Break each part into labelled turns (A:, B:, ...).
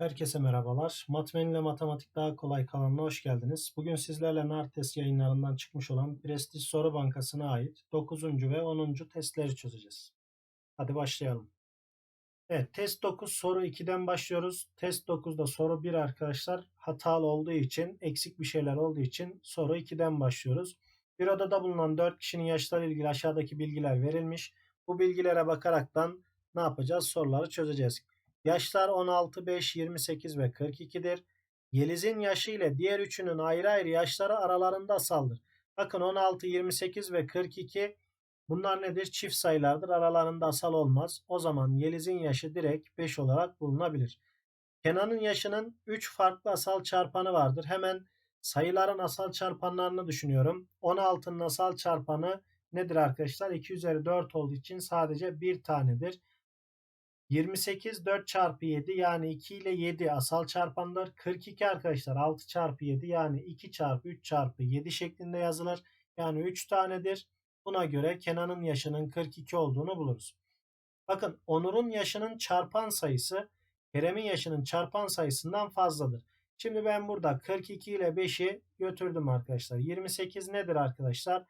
A: Herkese merhabalar. Matmen ile Matematik Daha Kolay kanalına hoş geldiniz. Bugün sizlerle Nartes yayınlarından çıkmış olan Prestij Soru Bankası'na ait 9. ve 10. testleri çözeceğiz. Hadi başlayalım. Evet, test 9 soru 2'den başlıyoruz. Test 9'da soru 1 arkadaşlar hatalı olduğu için, eksik bir şeyler olduğu için soru 2'den başlıyoruz. Bir odada bulunan 4 kişinin yaşları ilgili aşağıdaki bilgiler verilmiş. Bu bilgilere bakaraktan ne yapacağız? Soruları çözeceğiz. Yaşlar 16, 5, 28 ve 42'dir. Yeliz'in yaşı ile diğer üçünün ayrı ayrı yaşları aralarında asaldır. Bakın 16, 28 ve 42 bunlar nedir? Çift sayılardır. Aralarında asal olmaz. O zaman Yeliz'in yaşı direkt 5 olarak bulunabilir. Kenan'ın yaşının 3 farklı asal çarpanı vardır. Hemen sayıların asal çarpanlarını düşünüyorum. 16'nın asal çarpanı nedir arkadaşlar? 2 üzeri 4 olduğu için sadece bir tanedir. 28 4 çarpı 7 yani 2 ile 7 asal çarpanlar. 42 arkadaşlar 6 çarpı 7 yani 2 çarpı 3 çarpı 7 şeklinde yazılır. Yani 3 tanedir. Buna göre Kenan'ın yaşının 42 olduğunu buluruz. Bakın Onur'un yaşının çarpan sayısı Kerem'in yaşının çarpan sayısından fazladır. Şimdi ben burada 42 ile 5'i götürdüm arkadaşlar. 28 nedir arkadaşlar?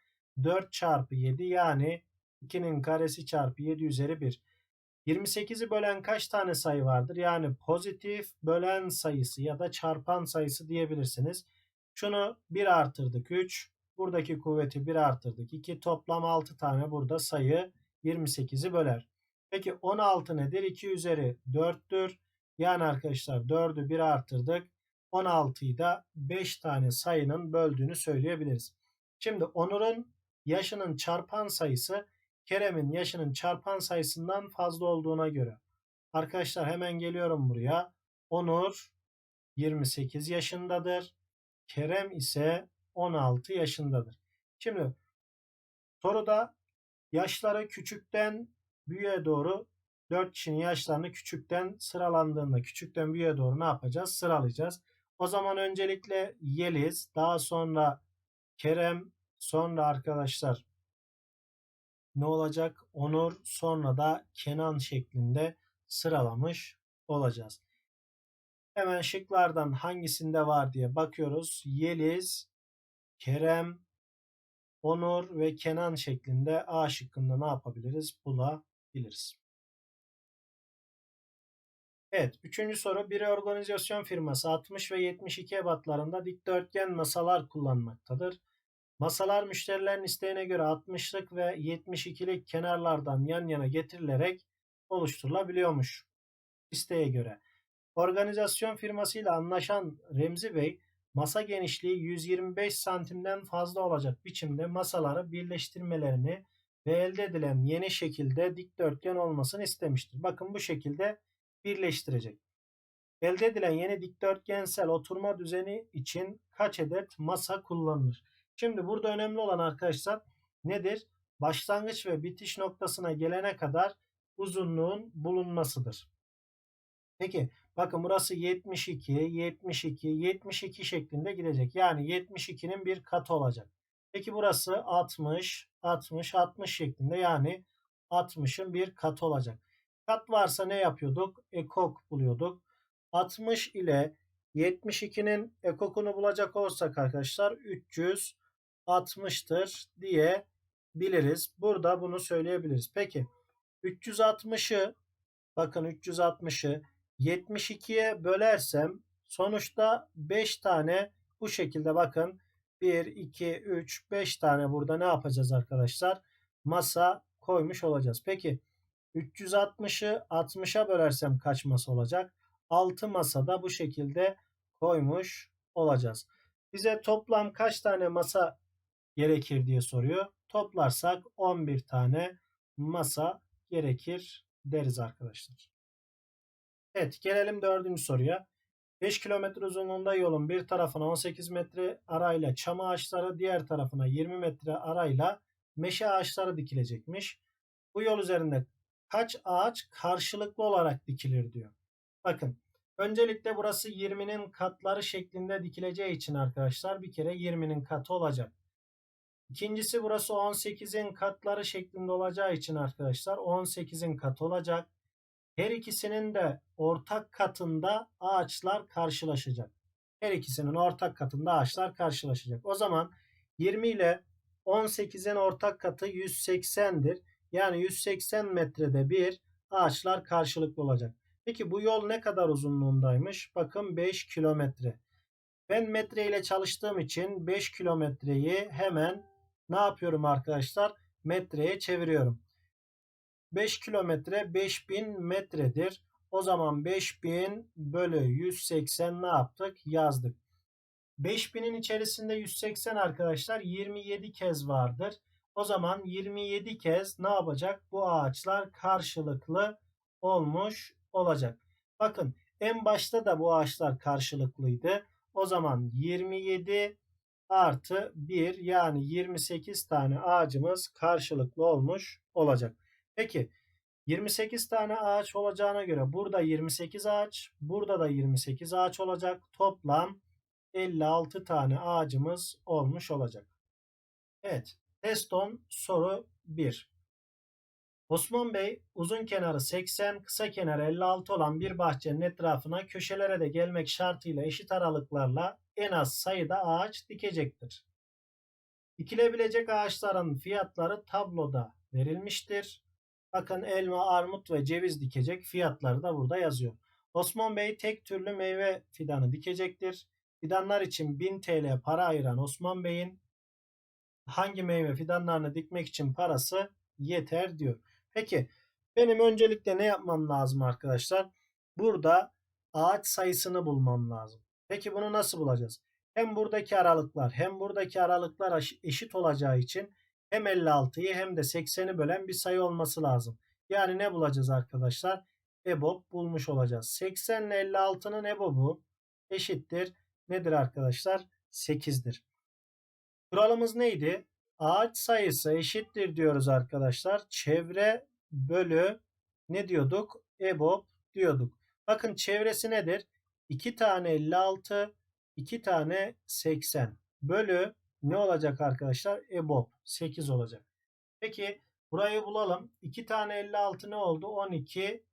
A: 4 çarpı 7 yani 2'nin karesi çarpı 7 üzeri 1. 28'i bölen kaç tane sayı vardır? Yani pozitif bölen sayısı ya da çarpan sayısı diyebilirsiniz. Şunu 1 artırdık 3. Buradaki kuvveti 1 artırdık 2. Toplam 6 tane burada sayı 28'i böler. Peki 16 nedir? 2 üzeri 4'tür. Yani arkadaşlar 4'ü 1 artırdık. 16'yı da 5 tane sayının böldüğünü söyleyebiliriz. Şimdi Onur'un yaşının çarpan sayısı Kerem'in yaşının çarpan sayısından fazla olduğuna göre. Arkadaşlar hemen geliyorum buraya. Onur 28 yaşındadır. Kerem ise 16 yaşındadır. Şimdi soruda yaşları küçükten büyüğe doğru 4 kişinin yaşlarını küçükten sıralandığında küçükten büyüğe doğru ne yapacağız? Sıralayacağız. O zaman öncelikle Yeliz, daha sonra Kerem, sonra arkadaşlar ne olacak? Onur sonra da Kenan şeklinde sıralamış olacağız. Hemen şıklardan hangisinde var diye bakıyoruz. Yeliz, Kerem, Onur ve Kenan şeklinde A şıkkında ne yapabiliriz? Bulabiliriz. Evet, üçüncü soru. Bir organizasyon firması 60 ve 72 ebatlarında dikdörtgen masalar kullanmaktadır. Masalar müşterilerin isteğine göre 60'lık ve 72'lik kenarlardan yan yana getirilerek oluşturulabiliyormuş. İsteğe göre. Organizasyon firmasıyla anlaşan Remzi Bey masa genişliği 125 santimden fazla olacak biçimde masaları birleştirmelerini ve elde edilen yeni şekilde dikdörtgen olmasını istemiştir. Bakın bu şekilde birleştirecek. Elde edilen yeni dikdörtgensel oturma düzeni için kaç adet masa kullanılır? Şimdi burada önemli olan arkadaşlar nedir? Başlangıç ve bitiş noktasına gelene kadar uzunluğun bulunmasıdır. Peki bakın burası 72, 72, 72 şeklinde gidecek. Yani 72'nin bir katı olacak. Peki burası 60, 60, 60 şeklinde yani 60'ın bir katı olacak. Kat varsa ne yapıyorduk? Ekok buluyorduk. 60 ile 72'nin ekokunu bulacak olsak arkadaşlar 300 60'tır diye biliriz. Burada bunu söyleyebiliriz. Peki 360'ı bakın 360'ı 72'ye bölersem sonuçta 5 tane bu şekilde bakın 1, 2, 3, 5 tane burada ne yapacağız arkadaşlar? Masa koymuş olacağız. Peki 360'ı 60'a bölersem kaç masa olacak? 6 masada bu şekilde koymuş olacağız. Bize toplam kaç tane masa gerekir diye soruyor. Toplarsak 11 tane masa gerekir deriz arkadaşlar. Evet gelelim dördüncü soruya. 5 kilometre uzunluğunda yolun bir tarafına 18 metre arayla çam ağaçları diğer tarafına 20 metre arayla meşe ağaçları dikilecekmiş. Bu yol üzerinde kaç ağaç karşılıklı olarak dikilir diyor. Bakın öncelikle burası 20'nin katları şeklinde dikileceği için arkadaşlar bir kere 20'nin katı olacak. İkincisi burası 18'in katları şeklinde olacağı için arkadaşlar 18'in katı olacak. Her ikisinin de ortak katında ağaçlar karşılaşacak. Her ikisinin ortak katında ağaçlar karşılaşacak. O zaman 20 ile 18'in ortak katı 180'dir. Yani 180 metrede bir ağaçlar karşılıklı olacak. Peki bu yol ne kadar uzunluğundaymış? Bakın 5 kilometre. Ben metre ile çalıştığım için 5 kilometreyi hemen ne yapıyorum arkadaşlar? Metreye çeviriyorum. 5 kilometre 5000 metredir. O zaman 5000 bölü 180 ne yaptık? Yazdık. 5000'in içerisinde 180 arkadaşlar 27 kez vardır. O zaman 27 kez ne yapacak? Bu ağaçlar karşılıklı olmuş olacak. Bakın en başta da bu ağaçlar karşılıklıydı. O zaman 27 artı 1 yani 28 tane ağacımız karşılıklı olmuş olacak. Peki 28 tane ağaç olacağına göre burada 28 ağaç, burada da 28 ağaç olacak. Toplam 56 tane ağacımız olmuş olacak. Evet, test 10 soru 1. Osman Bey uzun kenarı 80, kısa kenarı 56 olan bir bahçenin etrafına köşelere de gelmek şartıyla eşit aralıklarla en az sayıda ağaç dikecektir. Dikilebilecek ağaçların fiyatları tabloda verilmiştir. Bakın elma, armut ve ceviz dikecek fiyatları da burada yazıyor. Osman Bey tek türlü meyve fidanı dikecektir. Fidanlar için 1000 TL para ayıran Osman Bey'in hangi meyve fidanlarını dikmek için parası yeter diyor. Peki benim öncelikle ne yapmam lazım arkadaşlar? Burada ağaç sayısını bulmam lazım. Peki bunu nasıl bulacağız? Hem buradaki aralıklar hem buradaki aralıklar eşit olacağı için hem 56'yı hem de 80'i bölen bir sayı olması lazım. Yani ne bulacağız arkadaşlar? EBOB bulmuş olacağız. 80 ile 56'nın EBOB'u eşittir. Nedir arkadaşlar? 8'dir. Kuralımız neydi? Ağaç sayısı eşittir diyoruz arkadaşlar. Çevre bölü ne diyorduk? EBOB diyorduk. Bakın çevresi nedir? 2 tane 56, 2 tane 80 bölü ne olacak arkadaşlar? EBOB 8 olacak. Peki burayı bulalım. 2 tane 56 ne oldu? 12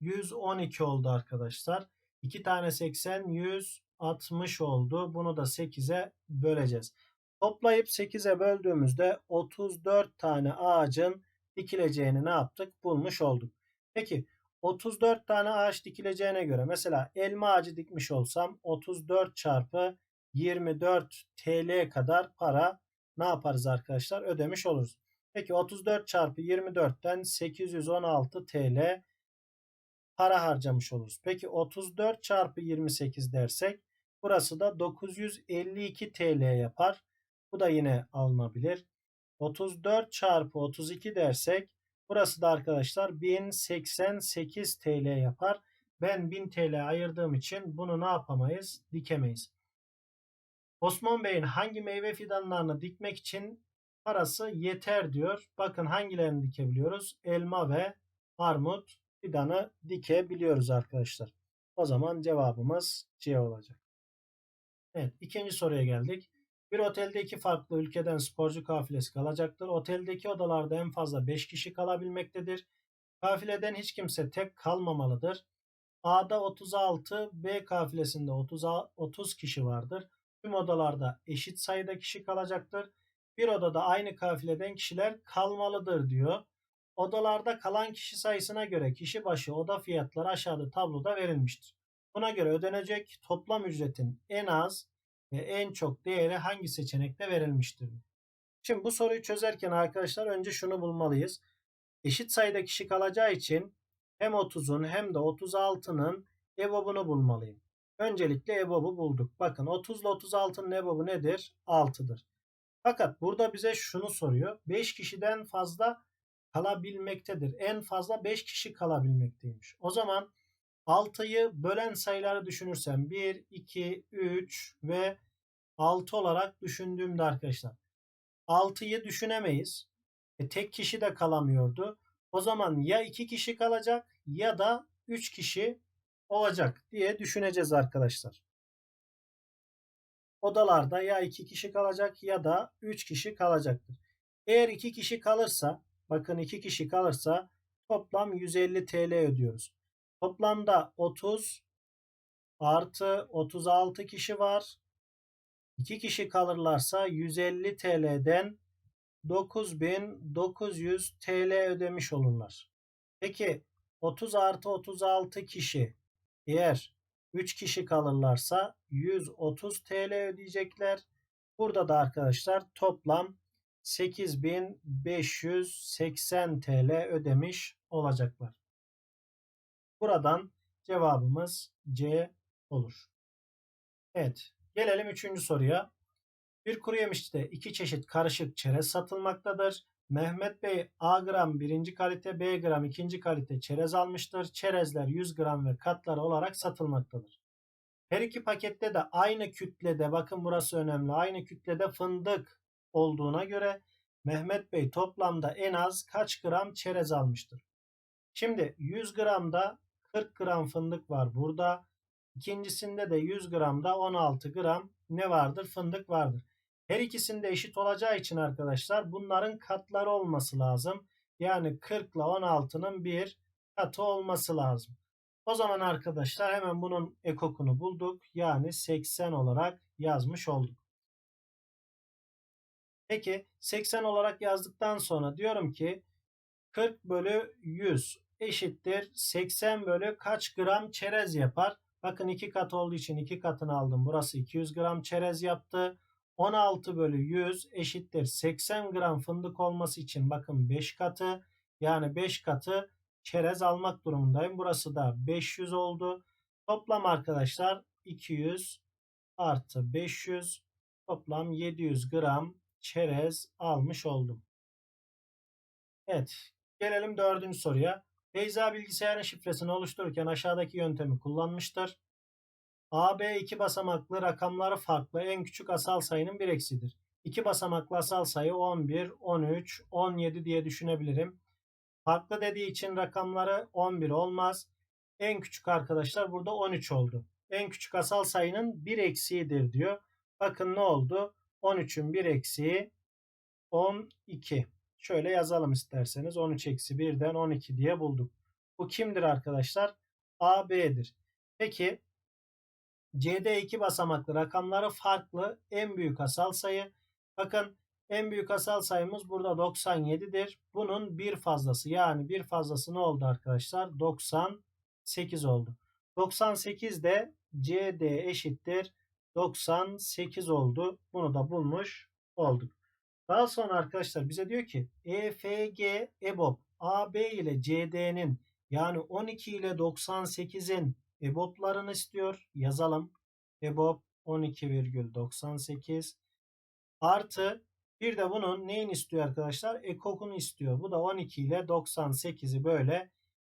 A: 112 oldu arkadaşlar. 2 tane 80 160 oldu. Bunu da 8'e böleceğiz. Toplayıp 8'e böldüğümüzde 34 tane ağacın dikileceğini ne yaptık? Bulmuş olduk. Peki 34 tane ağaç dikileceğine göre mesela elma ağacı dikmiş olsam 34 çarpı 24 TL kadar para ne yaparız arkadaşlar? Ödemiş oluruz. Peki 34 çarpı 24'ten 816 TL para harcamış oluruz. Peki 34 çarpı 28 dersek burası da 952 TL yapar. Bu da yine alınabilir. 34 çarpı 32 dersek burası da arkadaşlar 1088 TL yapar. Ben 1000 TL ayırdığım için bunu ne yapamayız? Dikemeyiz. Osman Bey'in hangi meyve fidanlarını dikmek için parası yeter diyor. Bakın hangilerini dikebiliyoruz? Elma ve armut fidanı dikebiliyoruz arkadaşlar. O zaman cevabımız C olacak. Evet ikinci soruya geldik. Bir otelde iki farklı ülkeden sporcu kafilesi kalacaktır. Oteldeki odalarda en fazla 5 kişi kalabilmektedir. Kafileden hiç kimse tek kalmamalıdır. A'da 36, B kafilesinde 30, 30 kişi vardır. Tüm odalarda eşit sayıda kişi kalacaktır. Bir odada aynı kafileden kişiler kalmalıdır diyor. Odalarda kalan kişi sayısına göre kişi başı oda fiyatları aşağıda tabloda verilmiştir. Buna göre ödenecek toplam ücretin en az ve en çok değeri hangi seçenekte verilmiştir? Şimdi bu soruyu çözerken arkadaşlar önce şunu bulmalıyız. Eşit sayıda kişi kalacağı için hem 30'un hem de 36'nın EBOB'unu bulmalıyım. Öncelikle EBOB'u bulduk. Bakın 30 ile 36'nın EBOB'u nedir? 6'dır. Fakat burada bize şunu soruyor. 5 kişiden fazla kalabilmektedir. En fazla 5 kişi kalabilmekteymiş. O zaman 6'yı bölen sayıları düşünürsem 1, 2, 3 ve 6 olarak düşündüğümde arkadaşlar 6'yı düşünemeyiz. E, tek kişi de kalamıyordu. O zaman ya 2 kişi kalacak ya da 3 kişi olacak diye düşüneceğiz arkadaşlar. Odalarda ya 2 kişi kalacak ya da 3 kişi kalacaktır. Eğer 2 kişi kalırsa bakın 2 kişi kalırsa Toplam 150 TL ödüyoruz. Toplamda 30 artı 36 kişi var. 2 kişi kalırlarsa 150 TL'den 9900 TL ödemiş olurlar. Peki 30 artı 36 kişi eğer 3 kişi kalırlarsa 130 TL ödeyecekler. Burada da arkadaşlar toplam 8580 TL ödemiş olacaklar. Buradan cevabımız C olur. Evet. Gelelim üçüncü soruya. Bir kuru yemişçide iki çeşit karışık çerez satılmaktadır. Mehmet Bey A gram birinci kalite, B gram ikinci kalite çerez almıştır. Çerezler 100 gram ve katları olarak satılmaktadır. Her iki pakette de aynı kütlede, bakın burası önemli, aynı kütlede fındık olduğuna göre Mehmet Bey toplamda en az kaç gram çerez almıştır? Şimdi 100 gramda 40 gram fındık var burada. İkincisinde de 100 gramda 16 gram ne vardır? Fındık vardır. Her ikisinde eşit olacağı için arkadaşlar bunların katları olması lazım. Yani 40 ile 16'nın bir katı olması lazım. O zaman arkadaşlar hemen bunun ekokunu bulduk. Yani 80 olarak yazmış olduk. Peki 80 olarak yazdıktan sonra diyorum ki 40 bölü 100 eşittir 80 bölü kaç gram çerez yapar? Bakın 2 kat olduğu için 2 katını aldım. Burası 200 gram çerez yaptı. 16 bölü 100 eşittir 80 gram fındık olması için bakın 5 katı yani 5 katı çerez almak durumundayım. Burası da 500 oldu. Toplam arkadaşlar 200 artı 500 toplam 700 gram çerez almış oldum. Evet gelelim dördüncü soruya. Beyza bilgisayarın şifresini oluştururken aşağıdaki yöntemi kullanmıştır. AB iki basamaklı rakamları farklı en küçük asal sayının bir eksidir. İki basamaklı asal sayı 11, 13, 17 diye düşünebilirim. Farklı dediği için rakamları 11 olmaz. En küçük arkadaşlar burada 13 oldu. En küçük asal sayının bir eksiğidir diyor. Bakın ne oldu? 13'ün bir eksiği 12. Şöyle yazalım isterseniz. 13 eksi 1'den 12 diye bulduk. Bu kimdir arkadaşlar? AB'dir. Peki CD iki basamaklı rakamları farklı en büyük asal sayı. Bakın en büyük asal sayımız burada 97'dir. Bunun bir fazlası yani bir fazlası ne oldu arkadaşlar? 98 oldu. 98 de CD eşittir 98 oldu. Bunu da bulmuş olduk. Daha sonra arkadaşlar bize diyor ki EFG EBOB AB ile CD'nin yani 12 ile 98'in EBOB'larını istiyor. Yazalım. EBOB 12,98 artı bir de bunun neyin istiyor arkadaşlar? Ekokunu istiyor. Bu da 12 ile 98'i böyle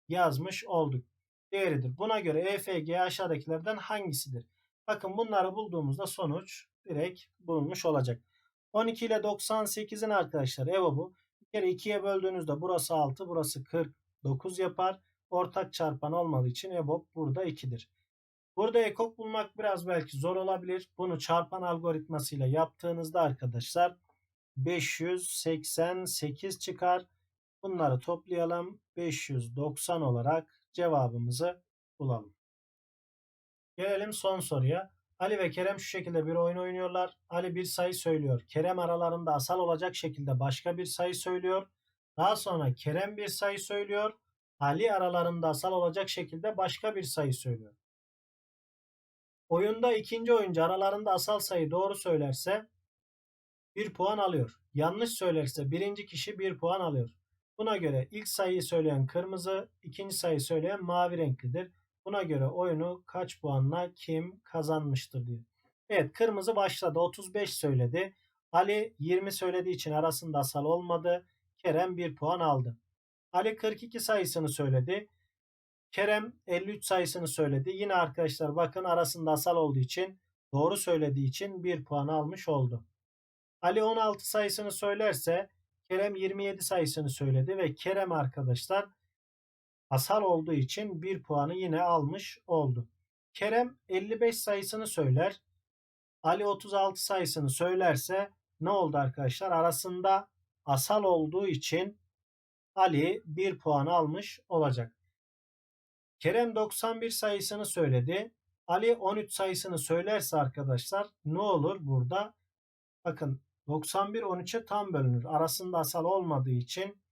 A: yazmış olduk. Değeridir. Buna göre EFG aşağıdakilerden hangisidir? Bakın bunları bulduğumuzda sonuç direkt bulunmuş olacak. 12 ile 98'in arkadaşlar EBOB'u bir kere 2'ye böldüğünüzde burası 6 burası 49 yapar. Ortak çarpan olmadığı için EBOB burada 2'dir. Burada ekok bulmak biraz belki zor olabilir. Bunu çarpan algoritmasıyla yaptığınızda arkadaşlar 588 çıkar. Bunları toplayalım. 590 olarak cevabımızı bulalım. Gelelim son soruya. Ali ve Kerem şu şekilde bir oyun oynuyorlar. Ali bir sayı söylüyor. Kerem aralarında asal olacak şekilde başka bir sayı söylüyor. Daha sonra Kerem bir sayı söylüyor. Ali aralarında asal olacak şekilde başka bir sayı söylüyor. Oyunda ikinci oyuncu aralarında asal sayı doğru söylerse bir puan alıyor. Yanlış söylerse birinci kişi bir puan alıyor. Buna göre ilk sayıyı söyleyen kırmızı, ikinci sayıyı söyleyen mavi renklidir. Buna göre oyunu kaç puanla kim kazanmıştır diyor. Evet kırmızı başladı. 35 söyledi. Ali 20 söylediği için arasında asal olmadı. Kerem 1 puan aldı. Ali 42 sayısını söyledi. Kerem 53 sayısını söyledi. Yine arkadaşlar bakın arasında asal olduğu için doğru söylediği için 1 puan almış oldu. Ali 16 sayısını söylerse Kerem 27 sayısını söyledi ve Kerem arkadaşlar asal olduğu için 1 puanı yine almış oldu. Kerem 55 sayısını söyler. Ali 36 sayısını söylerse ne oldu arkadaşlar? Arasında asal olduğu için Ali 1 puan almış olacak. Kerem 91 sayısını söyledi. Ali 13 sayısını söylerse arkadaşlar ne olur burada? Bakın 91 13'e tam bölünür. Arasında asal olmadığı için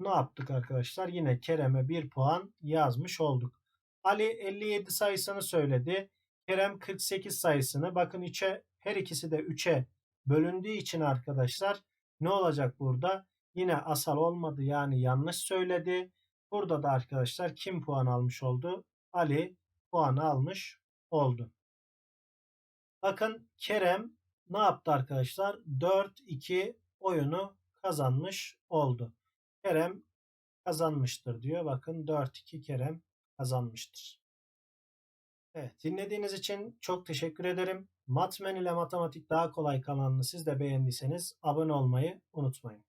A: ne yaptık arkadaşlar? Yine Kerem'e 1 puan yazmış olduk. Ali 57 sayısını söyledi. Kerem 48 sayısını. Bakın içe her ikisi de 3'e bölündüğü için arkadaşlar ne olacak burada? Yine asal olmadı yani yanlış söyledi. Burada da arkadaşlar kim puan almış oldu? Ali puan almış oldu. Bakın Kerem ne yaptı arkadaşlar? 4-2 oyunu kazanmış oldu. Kerem kazanmıştır diyor. Bakın 4-2 Kerem kazanmıştır. Evet, dinlediğiniz için çok teşekkür ederim. Matmen ile matematik daha kolay kanalını siz de beğendiyseniz abone olmayı unutmayın.